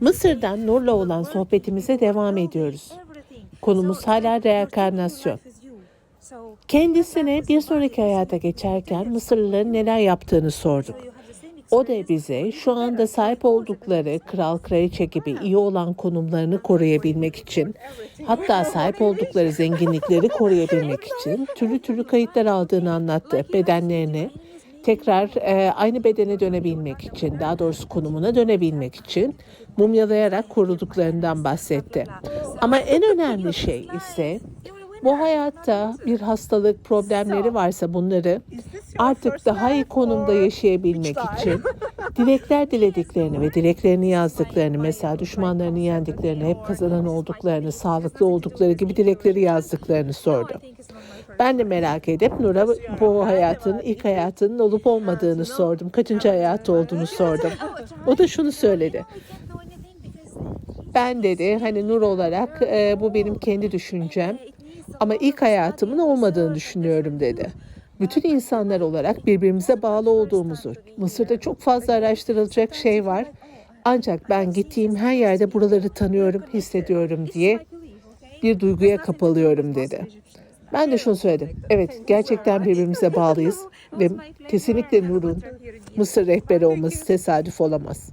Mısır'dan Nur'la olan sohbetimize devam ediyoruz. Konumuz hala reenkarnasyon. Kendisine bir sonraki hayata geçerken Mısırlıların neler yaptığını sorduk. O da bize şu anda sahip oldukları kral kraliçe gibi iyi olan konumlarını koruyabilmek için, hatta sahip oldukları zenginlikleri koruyabilmek için türlü türlü kayıtlar aldığını anlattı. Bedenlerini tekrar e, aynı bedene dönebilmek için, daha doğrusu konumuna dönebilmek için mumyalayarak koruduklarından bahsetti. Ama en önemli şey ise bu hayatta bir hastalık problemleri varsa bunları artık daha iyi konumda yaşayabilmek için dilekler dilediklerini ve dileklerini yazdıklarını mesela düşmanlarını yendiklerini, hep kazanan olduklarını, sağlıklı oldukları gibi dilekleri yazdıklarını sordu. Ben de merak edip Nur'a bu hayatın ilk hayatının olup olmadığını sordum. Kaçıncı hayatı olduğunu sordum. O da şunu söyledi. Ben dedi hani Nur olarak e, bu benim kendi düşüncem ama ilk hayatımın olmadığını düşünüyorum dedi. Bütün insanlar olarak birbirimize bağlı olduğumuzu, Mısır'da çok fazla araştırılacak şey var. Ancak ben gittiğim her yerde buraları tanıyorum, hissediyorum diye bir duyguya kapalıyorum dedi. Ben de şunu söyledim. Evet, gerçekten birbirimize bağlıyız ve kesinlikle Nur'un Mısır rehberi olması tesadüf olamaz.